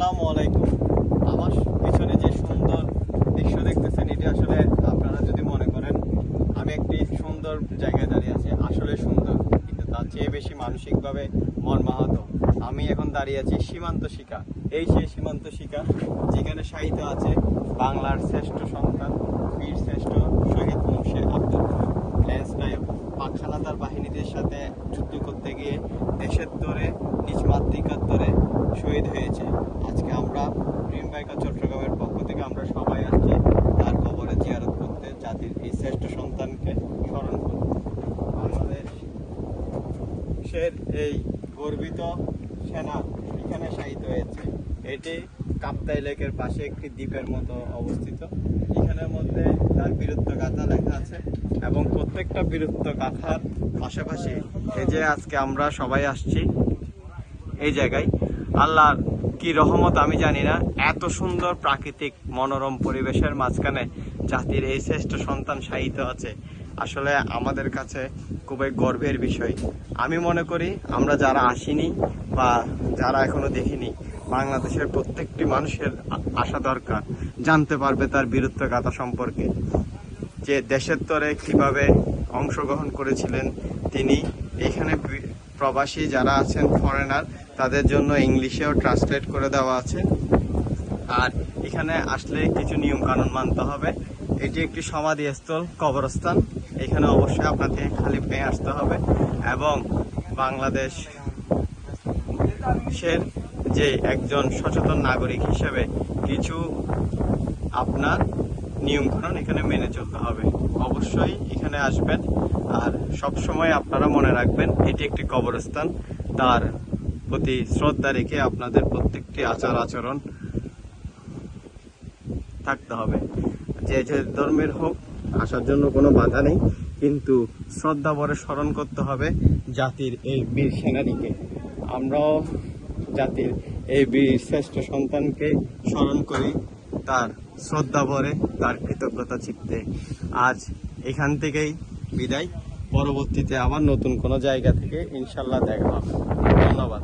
আসসালামু আলাইকুম। আমার পিছনে যে সুন্দর দৃশ্য দেখতেছেন, এটি আসলে আপনারা যদি মনে করেন, আমি একটি সুন্দর জায়গায় দাঁড়িয়ে আছি। আসলে সুন্দর, কিন্তু তার চেয়ে বেশি মানসিকভাবে মর্মাহত। আমি এখন দাঁড়িয়ে আছি সীমান্ত শিকা এই সেই সীমান্ত শিকা যেখানে সাহিত্য আছে বাংলার শ্রেষ্ঠ সন্তান বীর শ্রেষ্ঠ শহীদ মুন্সি আব্দুল ল্যান্স নায়ক পাকখানাদার বাহিনীদের সাথে যুদ্ধ করতে গিয়ে দেশের তরে নিজ মাতৃকার তরে শহীদ হয়েছে। আমরা ড্রিম বাইকার চট্টগ্রামের পক্ষ থেকে আমরা সবাই আসছি তার কবরে জিয়ারত করতে জাতির এই শ্রেষ্ঠ সন্তানকে স্মরণ করতে। বাংলাদেশের এই গর্বিত সেনা এখানে শায়িত হয়েছে। এটি কাপ্তাই লেকের পাশে একটি দ্বীপের মতো অবস্থিত। এখানের মধ্যে তার বীরত্ব গাথা লেখা আছে এবং প্রত্যেকটা বীরত্ব গাথার পাশাপাশি এই যে আজকে আমরা সবাই আসছি, এই জায়গায় আল্লাহর কি রহমত আমি জানি না। এত সুন্দর প্রাকৃতিক মনোরম পরিবেশের মাঝখানে জাতির এই শ্রেষ্ঠ সন্তান সাহিত্য আছে, আসলে আমাদের কাছে খুবই গর্বের বিষয়। আমি মনে করি আমরা যারা আসিনি বা যারা এখনও দেখিনি, বাংলাদেশের প্রত্যেকটি মানুষের আসা দরকার, জানতে পারবে তার বীরত্ব গাথা সম্পর্কে। যে দেশের তরে কীভাবে অংশগ্রহণ করেছিলেন তিনি, এখানে প্রবাসী যারা আছেন ফরেনার তাদের জন্য ইংলিশেও ট্রান্সলেট করে দেওয়া আছে। আর এখানে আসলে কিছু নিয়ম কানুন মানতে হবে। এটি একটি সমাধিস্থল, কবরস্থান। এখানে অবশ্যই আপনাকে খালি পেয়ে আসতে হবে। এবং বাংলাদেশ দেশের যে একজন সচেতন নাগরিক হিসেবে কিছু আপনার নিয়মকানুন এখানে মেনে চলতে হবে। অবশ্যই এখানে আসবেন। আর সব সময় আপনারা মনে রাখবেন, এটি একটি কবরস্থান। তার প্রতি শ্রদ্ধা রেখে আপনাদের প্রত্যেকটি আচার আচরণ থাকতে হবে। যে যে ধর্মের হোক, আসার জন্য কোনো বাধা নেই, কিন্তু শ্রদ্ধা ভরে স্মরণ করতে হবে জাতির এই বীর সেনানীকে। আমরাও জাতির এই বীর শ্রেষ্ঠ সন্তানকে স্মরণ করি, তার শ্রদ্ধা ভরে, তার কৃতজ্ঞতা চিত্তে। আজ এখান থেকেই বিদায়। পরবর্তীতে আবার নতুন কোনো জায়গা থেকে ইনশাল্লাহ দেখা হবে। ধন্যবাদ।